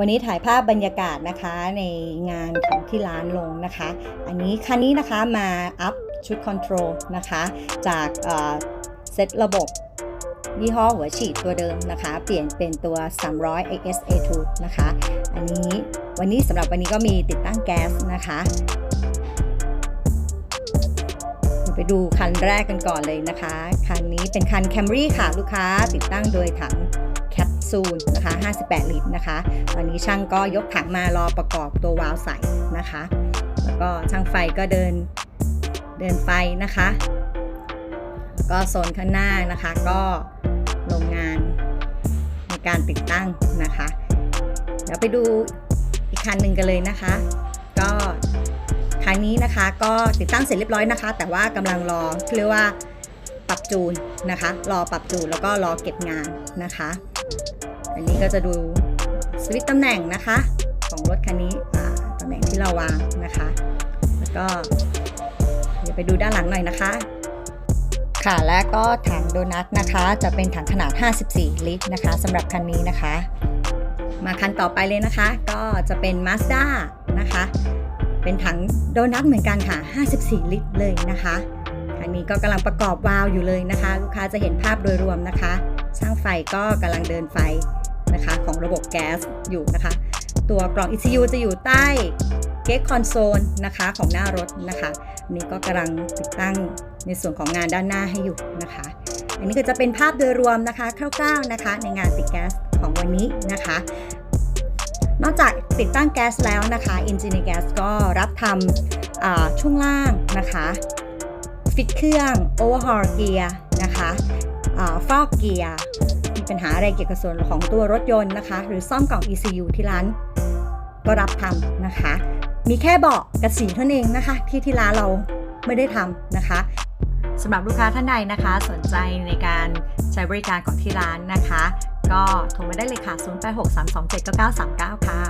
วันนี้ถ่ายภาพบรรยากาศนะคะในงานของที่ร้านลงนะคะ อันนี้คันนี้นะคะมาอัพชุดคอนโทรลนะคะ จากเซตระบบยี่ห้อหัวฉีดตัวเดิมนะคะ เปลี่ยนเป็นตัว 300 ASA2 นะคะ อันนี้วันนี้สำหรับวันนี้ก็มีติดตั้งแก๊สนะคะไปดูคันแรกกันก่อนเลยนะคะ คันนี้เป็นคัน Camry ค่ะลูกค้าติดตั้งโดยถัง ซูลนะคะ58 ลิตรนะคะ ตอนนี้ช่างก็ยกถังมารอประกอบตัววาล์วใส่นะคะ แล้วก็ช่างไฟก็เดินเดินไฟนะคะ ก็โซนข้างหน้านะคะก็โรงงานในการติดตั้งนะคะ เดี๋ยวไปดูอีกคันหนึ่งกันเลยนะคะ ก็คันนี้นะคะก็ติดตั้งเสร็จเรียบร้อยนะคะ แต่ว่ากำลังรอเรียกว่าปรับจูนนะคะ รอปรับจูนแล้วก็รอเก็บงานนะคะ อันนี้ก็จะดูสวิตตำแหน่งนะคะ ของรถคันนี้ตำแหน่งที่เราวางนะคะ แล้วก็เดี๋ยวไปดูด้านหลังหน่อยนะคะ ค่ะและก็ถังโดนัทนะคะ จะเป็นถังขนาด 54 ลิตรนะคะสำหรับคันนี้นะคะ มาคันต่อไปเลยนะคะ ก็จะเป็น Mazda นะคะ เป็นถังโดนัทเหมือนกันค่ะ 54 ลิตรเลยนะคะคันนี้ก็กำลังประกอบวาล์วอยู่เลยนะคะ ลูกค้าจะเห็นภาพโดยรวมนะคะ ช่างไฟก็กำลังเดินไฟนะคะของระบบแก๊สอยู่นะคะ ตัวกล่อง ECU จะอยู่ใต้เก๊กคอนโซลนะคะของหน้ารถนะคะอันนี้ก็กำลังติดตั้งในส่วนของงานด้านหน้าให้อยู่นะคะ อันนี้ก็จะเป็นภาพโดยรวมนะคะคร่าวๆนะคะ ในงานติดแก๊สของวันนี้นะคะนอกจากติดตั้งแก๊สแล้วนะคะ Engineer Gas ก็รับทำช่วงล่างนะคะ ฟิตเครื่อง Overhaul เกียร์นะคะ ฟอกเกียร์มีปัญหาอะไรเกี่ยวกับส่วนของตัวรถยนต์นะคะ หรือซ่อมกล่อง ECU ที่ร้านก็รับทำนะคะ มีแค่เบาะกับสีเท่านั้นเองนะคะ ที่ที่ร้านเราไม่ได้ทำนะคะสำหรับลูกค้าท่านใดนะคะ สนใจในการใช้บริการของที่ร้านนะคะ ก็โทรมาได้เลยค่ะ 0863279939 ค่ะ